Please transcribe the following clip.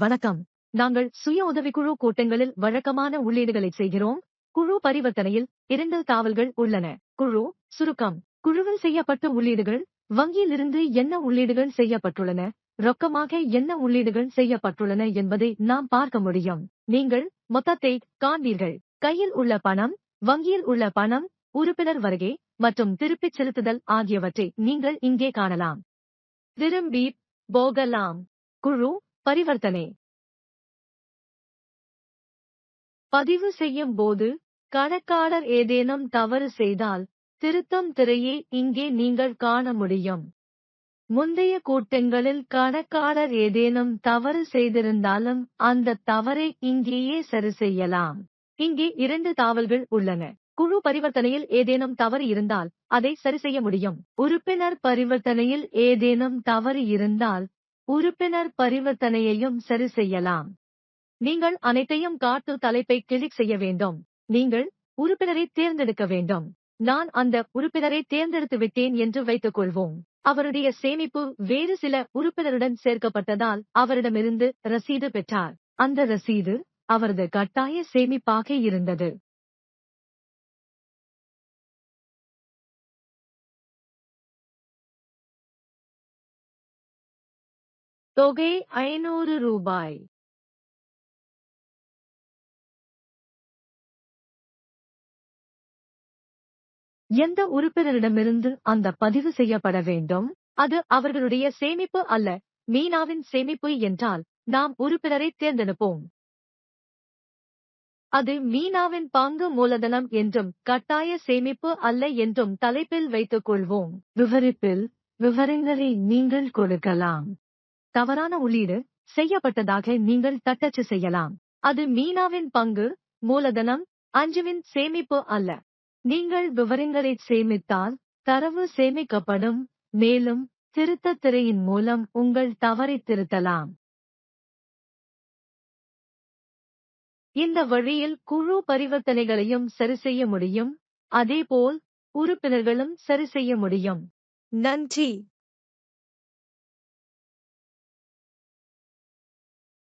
வணக்கம். நாங்கள் சுய உதவிக்குழு கூட்டங்களில் வழக்கமான உள்ளீடுகளை செய்கிறோம். குழு பரிவர்த்தனையில் இரண்டு தாவல்கள் உள்ளன. குழு சுருக்கம். குழுவில் செய்யப்பட்ட உள்ளீடுகள் வங்கியிலிருந்து என்ன உள்ளீடுகள் செய்யப்பட்டுள்ளன ரொக்கமாக என்ன உள்ளீடுகள் செய்யப்பட்டுள்ளன என்பதை நாம் பார்க்க முடியும். நீங்கள் மொத்தத்தை காண்பீர்கள். கையில் உள்ள பணம் வங்கியில் உள்ள பணம் உறுப்பினர் வருகை மற்றும் திருப்பிச் செலுத்துதல் ஆகியவற்றை நீங்கள் இங்கே காணலாம். திரும்பி போகலாம். குழு பரிவர்த்தனை. பதிவு செய்யும் போது கணக்காளர் ஏதேனும் தவறு செய்தால் திருத்தம் திரையை இங்கே நீங்கள் காண முடியும். முந்தைய கூட்டங்களில் கணக்காளர் ஏதேனும் தவறு செய்திருந்தாலும் அந்த தவறை இங்கேயே சரி செய்யலாம். இங்கே இரண்டு தாவல்கள் உள்ளன. குழு பரிவர்த்தனையில் ஏதேனும் தவறு இருந்தால் அதை சரி செய்ய முடியும். உறுப்பினர் பரிவர்த்தனையில் ஏதேனும் தவறு இருந்தால் உறுப்பினர் பரிவர்த்தனையையும் சரி செய்யலாம். நீங்கள் அனைத்தையும் காட்டு தலைப்பை கிளிக் செய்ய வேண்டும். நீங்கள் உறுப்பினரை தேர்ந்தெடுக்க வேண்டும். நான் அந்த உறுப்பினரை தேர்ந்தெடுத்து விட்டேன் என்று வைத்துக் கொள்வோம் அவருடைய சேமிப்பு வேறு சில உறுப்பினருடன் சேர்க்கப்பட்டதால் அவரிடமிருந்து ரசீது பெற்றார். அந்த ரசீது அவரது கட்டாய சேமிப்பாக இருந்தது. தொகை ஐநூறு ரூபாய். எந்த உறுப்பினரிடமிருந்து அந்த பதிவு செய்யப்பட வேண்டும்? அது அவர்களுடைய சேமிப்பு அல்ல மீனாவின் சேமிப்பு என்றால் நாம் உறுப்பினரை தேர்ந்தெடுப்போம். அது மீனாவின் பங்கு மூலதனம் என்றும் கட்டாய சேமிப்பு அல்ல என்றும் தலைப்பில் வைத்துக் கொள்வோம். விவரிப்பில் விவரங்களை நீங்கள் கொடுக்கலாம். தவறான உள்ளீடு செய்யப்பட்டதாக நீங்கள் தட்டச்சு செய்யலாம். அது மீனாவின் பங்கு மூலதனம் அஞ்சுவின் சேமிப்பு அல்ல. நீங்கள் விவரங்களை சேமித்தால் தரவு சேமிக்கப்படும். மேலும் திருத்த திரையின் மூலம் உங்கள் தவறை திருத்தலாம். இந்த வழியில் குழு பரிவர்த்தனைகளையும் சரிசெய்ய முடியும். அதேபோல் உறுப்பினர்களும் சரிசெய்ய முடியும். நன்றி.